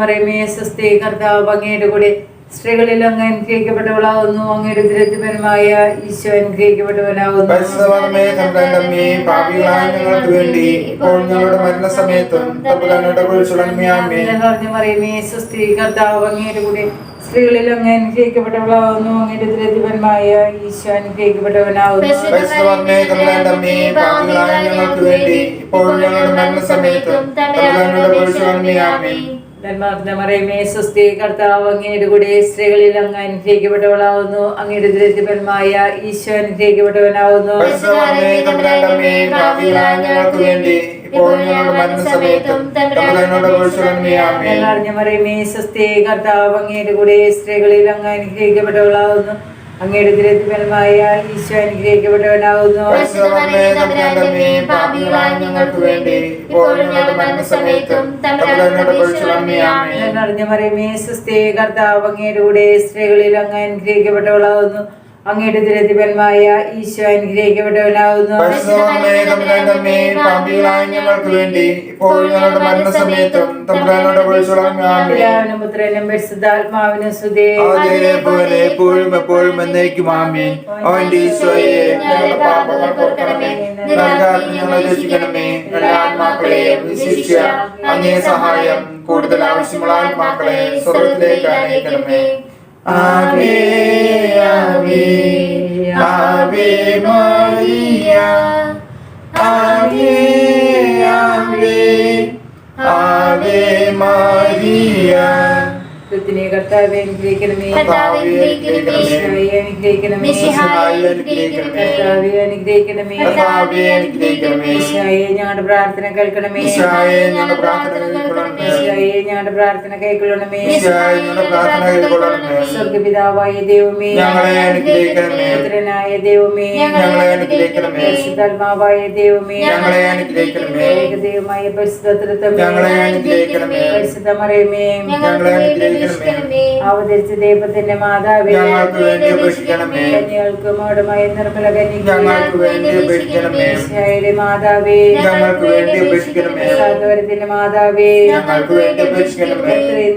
മറിയമേ സ്വസ്തി കർത്താവ് അങ്ങയുടെ കൂടെ സ്ത്രീകളിൽ അങ്ങ് അനുഗ്രഹിക്കപ്പെട്ടവളാവുന്നു. അങ്ങയുടെ ദുരിതഫലമായ ഈശോ അനുഗ്രഹിക്കപ്പെട്ടവനാവുന്നു. പാപികളായ ഞങ്ങൾക്ക് വേണ്ടി ഇപ്പോൾ ഞങ്ങളുടെ മരണസമയത്തും സ്വസ്തി കർത്താവ് അങ്ങയുടെ കൂടെ സ്ത്രീകളിൽ അങ്ങ് അനുഗ്രഹിക്കപ്പെട്ടവളാവുന്നു. അങ്ങയുടെ ദുരിതഫലമായ ഈശോ അനുഗ്രഹിക്കപ്പെട്ടവനാവുന്നു. ഞങ്ങൾക്ക് വേണ്ടി ഇപ്പോൾ ഞങ്ങളുടെ മരണസമയത്തും തമ്പുരാനോട് വിളിച്ചുള്ള ആമേൻ നന്മ മറിയമേ സ്വസ്തി കർത്താവ് അങ്ങയുടെ കൂടെ സ്ത്രീകളിൽ അങ്ങ് അനുഗ്രഹിക്കപ്പെട്ടവളാവുന്നു. അങ്ങയുടെ ദുരിതഫലമായ ഈശോ അനുഗ്രഹിക്കപ്പെട്ടവനാവുന്നു. പരിശുദ്ധമേ തമ്പുരാന്റെ അമ്മേ പാപികളായ ഞങ്ങൾക്ക് വേണ്ടി. ഇപ്പോൾ ഞങ്ങളുടെ മരണസമയത്തും തമ്പുരാനോട് വിളിച്ചുള്ള ആമേൻ. എന്നറിഞ്ഞ മറിയമേ സ്വസ്തി കർത്താവ് അങ്ങയുടെ കൂടെ സ്ത്രീകളിൽ അങ്ങ് അനുഗ്രഹിക്കപ്പെട്ടവളാകുന്നു അങ്ങയുടെ ദുരിതഫലമായ ഈശോ അനുഗ്രഹിക്കപ്പെട്ടവനാകുന്നു എന്നറിഞ്ഞ മറിയമേ സുസ്ഥേ കർത്താവ് അങ്ങയുടെ കൂടെ സ്ത്രീകളിൽ അങ്ങ് അനുഗ്രഹിക്കപ്പെട്ടവളാകുന്നു അങ്ങയുടെ ദുരതിപന്മായ ഈശോ അനുഗ്രഹിക്കപ്പെട്ടവനാവുന്നു. പുത്രനും പരിശുദ്ധാത്മാവിനും എപ്പോഴും എന്നേക്കും ആമീൻ. അവന്റെ ഈശോയെ ഞങ്ങളുടെ പാപങ്ങൾ പൊറുക്കണമേ. നൽകാൻ ഞങ്ങളെ രക്ഷിക്കണമേ എല്ലാ ആത്മാക്കളെയും വിശിഷ്യ അങ്ങേ സഹായം കൂടുതൽ ആവശ്യമുള്ള ആത്മാക്കളെ സ്വർഗത്തിലേക്ക് അയക്കണമേ. Ave, Ave, Ave Maria. Ave, Ave, Ave Maria. ദൈവത്തിനെ കർത്താവെ അനുഗ്രഹിക്കണമേ. കർത്താവേ, അനുഗ്രഹിക്കണമേ. ഈശോയെ അനുഗ്രഹിക്കണമേ. മിശിഹായെ അനുഗ്രഹിക്കണമേ. കർത്താവെ അനുഗ്രഹിക്കണമേ. ഈശോയെ ഞങ്ങളുടെ പ്രാർത്ഥന കേൾക്കണമേ. ഈശോയെ ഞങ്ങളുടെ പ്രാർത്ഥന കേൾക്കണമേ. ഈശോയെ ഞങ്ങളുടെ പ്രാർത്ഥന കേൾക്കണമേ. ഈശോയെ ഞങ്ങളുടെ പ്രാർത്ഥന കേൾക്കണമേ. സ്വർഗപിതാവായ ദൈവമേ ഞങ്ങളെ അനുഗ്രഹിക്കണമേ. പുത്രനായ ദൈവമേ ഞങ്ങളെ അനുഗ്രഹിക്കണമേ. പരിശുദ്ധാത്മാവായ ദൈവമേ ഞങ്ങളെ അനുഗ്രഹിക്കണമേ. ഏകദൈവമായ പരിശുദ്ധ തൃത്വമേ ഞങ്ങളെ അനുഗ്രഹിക്കണമേ. പരിശുദ്ധ മറിയമേ ഞങ്ങളെ അനുഗ്രഹിക്കണമേ. അവതരിച്ച ദൈവത്തിന്റെ മാതാവേ ഞങ്ങൾക്ക് വേണ്ടി അപേക്ഷിക്കണമേ. കന്യകൾക്ക് മോടമായ നിർമ്മല ഞങ്ങൾക്ക് വേണ്ടി അപേക്ഷിക്കണമേ. കന്യകയുടെ മാതാവേ ഞങ്ങൾക്ക് വേണ്ടി അപേക്ഷിക്കണമേ. സാഗരത്തിന്റെ മാതാവേ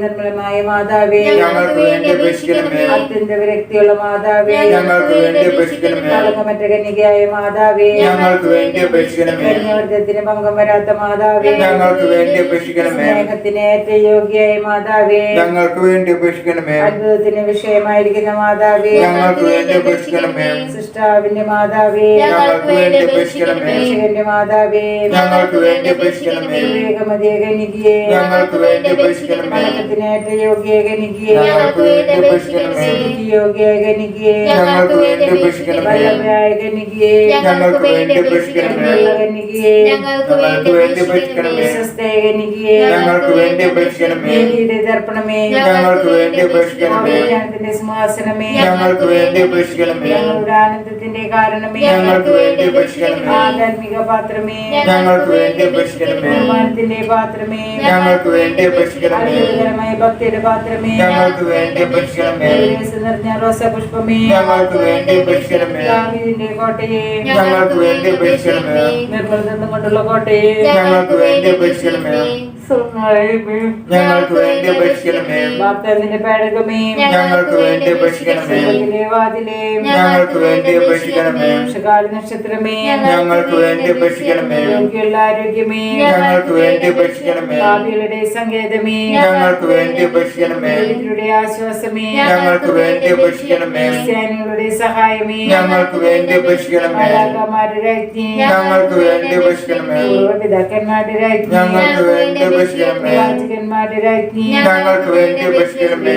നിർമ്മലമായ മാതാവേ ഞങ്ങൾക്ക് വേണ്ടി അപേക്ഷിക്കണമേ. അത്യന്ത വിരക്തിയുള്ള മാതാവേ ഞങ്ങൾക്ക് വേണ്ടി അപേക്ഷിക്കണമേ. കളങ്കമറ്റ കന്യകയായ മാതാവേ ഞങ്ങൾക്ക് വേണ്ടി അപേക്ഷിക്കണമേ. കന്യവർദ്ധത്തിന് ഭംഗം വരാത്ത മാതാവേ ഞങ്ങൾക്ക് വേണ്ടി അപേക്ഷിക്കണമേ. സ്നേഹത്തിന് ഏറ്റവും യോഗ്യയായ മാതാവേ ഞങ്ങൾക്ക് വേണ്ടി അപേക്ഷിക്കണമേ അത്ഭുതത്തിന് വിഷയമായിരിക്കുന്ന മാതാവേ ഞങ്ങൾക്ക് വേണ്ടി അപേക്ഷിക്കണമേ. സൃഷ്ടാവിന്റെ മാതാവേ ഞങ്ങൾക്ക് വേണ്ടി അപേക്ഷിക്കണമേ. രക്ഷകന്റെ മാതാവേ ഞങ്ങൾക്ക് വേണ്ടി അപേക്ഷിക്കണമേ. വിവേകമതിയെ കനികയെ ഞങ്ങൾക്ക് വേണ്ടി അപേക്ഷിക്കണമേ മലക്കത്തിന് യോഗ്യേകനികിയെ യോഗ്യ കനികയെ ഞങ്ങൾക്ക് വേണ്ടി അപേക്ഷിക്കണമേ. യോഗ്യേകനികിയെ ഞങ്ങൾക്ക് വേണ്ടി അപേക്ഷിക്കണമേ. ഞങ്ങൾക്ക് വേണ്ടി അപേക്ഷിക്കണമേ. കനികയെ ഞങ്ങൾക്ക് വേണ്ടി അപേക്ഷിക്കണമേ ഞങ്ങൾക്ക് വേണ്ടി അപേക്ഷിക്കണമേ നീതിയുടെ ദർപ്പണമേ ഞങ്ങൾക്ക് വേണ്ടി അപേക്ഷിക്കണമേ സിംഹാസനമേ ഞങ്ങൾക്ക് വേണ്ടി അപേക്ഷിക്കണമേ ഞങ്ങളുടെ ആനന്ദത്തിന്റെ കാരണമേ ഞങ്ങൾക്ക് വേണ്ടി അപേക്ഷിക്കണമേ ആധ്യാത്മിക പാത്രമേ ഞങ്ങൾക്ക് വേണ്ടി അപേക്ഷിക്കണമേ ബഹുമാനത്തിന്റെ പാത്രമേ ഞങ്ങൾക്ക് വേണ്ടി അപേക്ഷിക്കണമേ അത്ഭുതകരമായ ഭക്തിയുടെ പാത്രമേ ഞങ്ങൾക്ക് വേണ്ടി അപേക്ഷിക്കണമേ നിറഞ്ഞ റോസപുഷ്പമേ ഞങ്ങൾക്ക് വേണ്ടി അപേക്ഷിക്കണമേ കോട്ടയെ ഞങ്ങൾക്ക് വേണ്ടി അപേക്ഷിക്കണമേ നിർമ്മലതം കൊണ്ടുള്ള കോട്ടയെ. ഞങ്ങൾക്ക് വേണ്ടി അപേക്ഷിക്കണമേ. ഞങ്ങൾക്ക് വേണ്ടി അപേക്ഷിക്കണമേ വാഗ്ദാനത്തിന്റെ പേടകമേ ഞങ്ങൾക്ക് വേണ്ടി അപേക്ഷിക്കണമേ സ്വർഗത്തിലെ വാതിലേ ഞങ്ങൾക്ക് വേണ്ടി അപേക്ഷിക്കണമേ വൃക്ഷകാല നക്ഷത്രമേ ഞങ്ങൾക്ക് വേണ്ടി അപേക്ഷിക്കണമേ രോഗിയുള്ള ആരോഗ്യമേ ഞങ്ങൾക്ക് വേണ്ടി അപേക്ഷിക്കണമേ ഭാവികളുടെ സങ്കേതമേ ഞങ്ങൾക്ക് വേണ്ടി അപേക്ഷിക്കണമേ ദരിദ്രരുടെ ആശ്വാസമേ ഞങ്ങൾക്ക് വേണ്ടി അപേക്ഷിക്കണമേ ക്രിസ്ത്യാനികളുടെ സഹായമേ ഞങ്ങൾക്ക് വേണ്ടി അപേക്ഷിക്കണമേ മാലാഖമാരുടെ രാജ്ഞി ഞങ്ങൾക്ക് വേണ്ടി അപേക്ഷിക്കണമേ പിതാക്കന്മാരുടെ രാജ്ഞി ഞങ്ങൾക്ക് വേണ്ടി അപേക്ഷിക്കണമേ രാജകന്മാരുടെ രാജ്ഞി ഞങ്ങൾക്ക് വേണ്ടി അപേക്ഷിക്കണമേ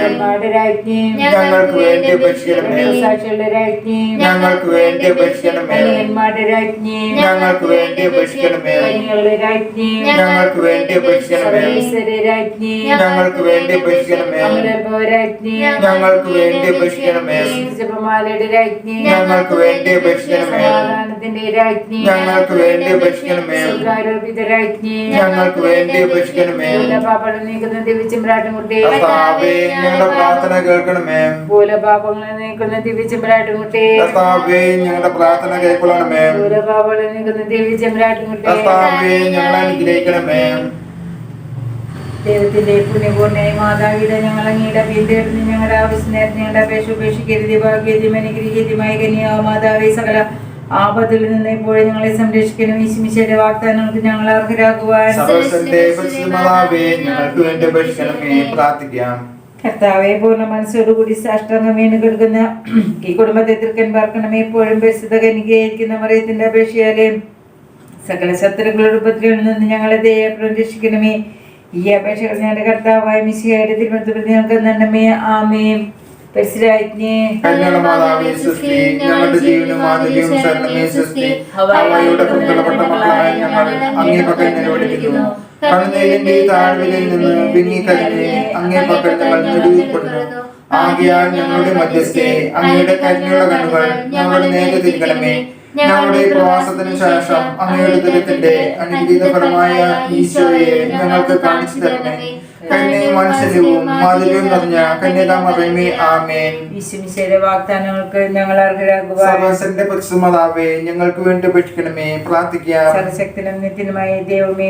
രാജ്ഞി ഞങ്ങൾക്ക് വേണ്ടി അപേക്ഷിക്കണമേ സാക്ഷികളുടെ രാജ്ഞി ഞങ്ങൾക്ക് വേണ്ടി അപേക്ഷിക്കണമേ കന്യകന്മാരുടെ രാജ്ഞി ഞങ്ങൾക്ക് വേണ്ടി അപേക്ഷിക്കണമേ കന്യകളുടെ രാജ്ഞി ഞങ്ങൾക്ക് വേണ്ടി അപേക്ഷിക്കണമേ സർവീസരുടെ രാജ്ഞി ഞങ്ങൾക്ക് വേണ്ടി അപേക്ഷിക്കണമേ അമരഭവ രാജ്ഞി ഞങ്ങൾക്ക് വേണ്ടി അപേക്ഷിക്കണമേ ജപമാലയുടെ രാജ്ഞി ഞങ്ങൾക്ക് വേണ്ടി അപേക്ഷിക്കണമേ സമാധാനത്തിന്റെ രാജ്ഞി ഞങ്ങൾക്ക് വേണ്ടി അപേക്ഷിക്കണമേ സ്വർഗാരോപിത രാജ്ഞി ഞങ്ങൾക്ക് വേണ്ടി അപേക്ഷിക്കണമേ പാപങ്ങൾ നീക്കുന്ന ദിവ്യചിമ്പ്രാട്ടുമുട്ടി കർത്താവേ ഞങ്ങളുടെ പ്രാർത്ഥന കേൾക്കണമേ. ഭൂലപാപങ്ങളെ നീക്കുന്ന ദിവ്യചിമ്പ്രാട്ടുമുട്ടി കർത്താവേ ഞങ്ങളുടെ പ്രാർത്ഥന കേൾക്കണമേ. ഭൂലപാപങ്ങളെ നീക്കുന്ന ദിവ്യചിമ്പ്രാട്ടുമുട്ടി കർത്താവേ ഞങ്ങളെ അനുഗ്രഹിക്കണമേ. ദൈവത്തിന്റെ പുണ്യപൂർണയായി മാതാവിയുടെ ഞങ്ങൾ അങ്ങയുടെ വീണ്ടെടുത്ത് ഞങ്ങളുടെ ആവശ്യനേരത്ത് ഞങ്ങളുടെ അപേക്ഷ ഉപേക്ഷിക്കരുത്. ഭാഗ്യദ്യം അനുഗ്രഹീതമായി കന്യാവ മാതാവേ സകല ആപത്തിൽ നിന്ന് ഇപ്പോഴും ഞങ്ങളെ സംരക്ഷിക്കണം ഈശ്മിശയുടെ വാഗ്ദാനങ്ങൾക്ക് ഞങ്ങൾ അർഹരാകുവാൻ. സർവസ്വന്റെ പരിശുദ്ധമാതാവേ ഞങ്ങൾക്ക് വേണ്ടി അപേക്ഷിക്കണമേ പ്രാർത്ഥിക്കാം. കർത്താവെ പൂർണ മനസ്സോടുകൂടി സാഷ്ടാംഗം വീണ് കിടക്കുന്ന ഈ കുടുംബത്തെ തൃക്കൻ പാർക്കണമേ എപ്പോഴും പരിശുദ്ധ കനികയായിരിക്കുന്ന മറിയത്തിന്റെ അപേക്ഷയാലേ സകല ശത്രുക്കളുടെ ഉപദ്രവങ്ങളിൽ നിന്ന് ഞങ്ങളെ ദയ രക്ഷിക്കണമേ. ഈ അപേക്ഷകൾ ഞങ്ങളുടെ കർത്താവായ മിശിയായിട്ട് തിരുവനന്തപുരത്ത് ഞങ്ങൾക്ക് നന്നമേ ആമേ ഞങ്ങളുടെ ജീവനും താഴ്വരയിൽ നിന്ന് ഞങ്ങളുടെ മധ്യസ്ഥെ അങ്ങയുടെ കരുണയുള്ള കണ്ണുകൾ ഞങ്ങളുടെ നേരെ തിരിക്കണമേ. ഞങ്ങളുടെ പ്രവാസത്തിന് ശേഷം അങ്ങയുടെ ദുരിതത്തിന്റെ അനുഗ്രഹപരമായ ഈശോയെ ഞങ്ങൾക്ക് കാണിച്ചു തരണമേ. കന്യയും മനുഷ്യവും മാധുര്യവും നിറഞ്ഞ കന്യകാമറയമേ ആമേൻ. ഈശ്വമിശയുടെ വാഗ്ദാനങ്ങൾക്ക് ഞങ്ങൾ സർവസന്റെ ഞങ്ങൾക്ക് വേണ്ടി അപേക്ഷിക്കണമേ പ്രാർത്ഥിക്കാം. സർവശക്തനും നിത്യനുമായ ദൈവമേ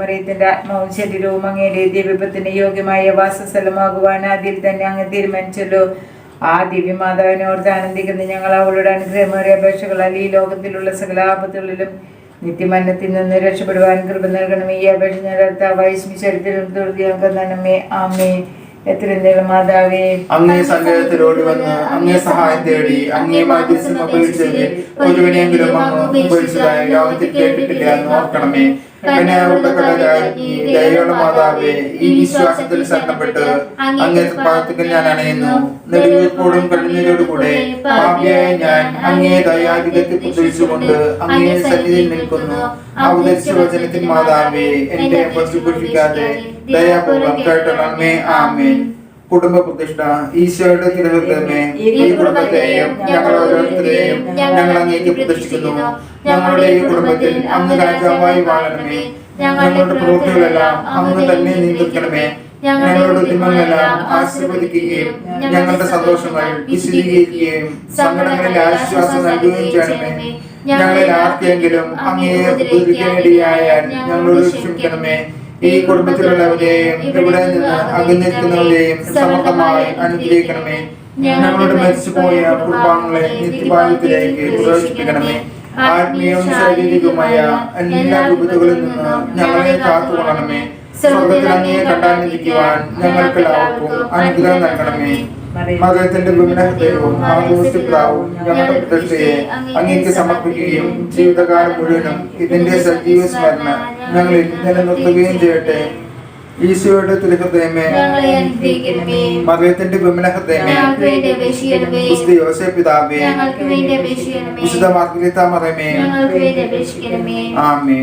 മറിയത്തിന്റെ ആത്മാവും ശരീരവും അങ്ങയുടെ ദൈവത്തിന് യോഗ്യമായ വാസസ്ഥലമാകുവാൻ അതിൽ തന്നെ അങ്ങ് തീരുമാനിച്ചല്ലോ. ആ ദിവ്യമാതാവിനോട് ആനന്ദിക്കുന്ന ഞങ്ങൾ അവളുടെ അനുഗ്രഹമേറിയ അപേക്ഷകളാൽ ഈ ലോകത്തിലുള്ള സകല നിത്യമന്നത്തിൽ നിന്ന് രക്ഷപ്പെടുവാൻ കൃപ നൽകണമേ. ഈ അപേക്ഷ ഞങ്ങളുടെ വൈസ്മി ചരിത്രം തൊഴുതി ഞങ്ങൾക്ക് ആമേ മാതാവേ. അങ്ങേ സങ്കേതത്തിലോട് വന്ന് അങ്ങേ സഹായം തേടി അങ്ങേ മാധ്യസ്ഥം ഒരുവിനെങ്കിലും ലോകത്തിൽ കേട്ടിട്ടില്ല എന്ന് ഓർക്കണമേ. ദയയുള്ള മാതാവേ ഈ വിശ്വാസത്തിൽ ശരണപ്പെട്ട് അങ്ങേ പാദത്തിൽ ഞാൻ അണയുന്നു. നെടുവീർപ്പോടും കണ്ണുനീരോട് കൂടെ പാപിയായ ഞാൻ അങ്ങേ ദയാധികത്തിൽ പുത്രിച്ചുകൊണ്ട് അങ്ങേ സന്നിധിയിൽ നിൽക്കുന്നു. അവതരിച്ച മാതാവേ എന്റെ പശുപുഷിക്കാതെ ദയാപൂർവം കേട്ടണമേ ആമേൻ. കുടുംബ പ്രതിഷ്ഠ ഈശോയുടെ തിരുഹൃദയമേ ഈ കുടുംബത്തെയും ഞങ്ങൾ ഓരോരുത്തരെയും ഞങ്ങൾ അങ്ങേക്ക് പ്രതിഷ്ഠിക്കുന്നു. ഞങ്ങളുടെ ഈ കുടുംബത്തിൽ അങ്ങ് രാജാവായി വാഴണമേ. ഞങ്ങളുടെ പ്രവൃത്തികളെല്ലാം അങ്ങ് തന്നെ നിയന്ത്രിക്കണമേ ഞങ്ങളുടെ ഉദ്യമങ്ങളെല്ലാം ആശീർവദിക്കുകയും ഞങ്ങളുടെ സന്തോഷങ്ങൾ വിശദീകരിക്കുകയും സങ്കടങ്ങളിൽ ആശ്വാസം നൽകുകയും ചെയ്യണമേ. ഞങ്ങളിൽ ആർക്കെങ്കിലും അങ്ങേ ഉപദ്രവിക്കാനിടയായാൽ ഞങ്ങളോട് ക്ഷമിക്കണമേ. ഈ കുടുംബത്തിലുള്ളവരെയും ഇവിടെ നിന്ന് അഭിനയിക്കുന്നവരെയും സമർത്ഥമായി അനുഗ്രഹിക്കണമേ. ഞങ്ങളുടെ മരിച്ചുപോയ കുടുംബാംഗങ്ങളെ നിത്യപാലത്തിലേക്ക് പ്രവേശിപ്പിക്കണമേ. ആത്മീയവും ശാരീരികവുമായ എല്ലാ വിപത്തുകളിൽ നിന്ന് ഞങ്ങളെ കാത്തുകൊള്ളണമേ. സ്വർഗത്തിൽ അങ്ങേ കണ്ടാനിരിക്കുവാൻ ഞങ്ങൾക്കെല്ലാവർക്കും അനുഗ്രഹം നൽകണമേ. മകത്തിന്റെ വിമനഹൃദയവും ആഘോഷിക്കാവും ഞങ്ങളുടെ പ്രതിഷ്ഠയെ അങ്ങേക്ക് സമർപ്പിക്കുകയും ജീവിതകാലം മുഴുവനും ഇതിന്റെ സജീവ സ്മരണ ഞങ്ങളിൽ നിലനിർത്തുകയും ചെയ്യട്ടെ. ഈശോയുടെ തിരുഹൃദയമേ മകത്തിന്റെ വിമനഹൃദയമേ വിശുദ്ധ യോസേ പിതാവേ വിശുദ്ധ മാർഗരിത്ത മറമേ ആമേ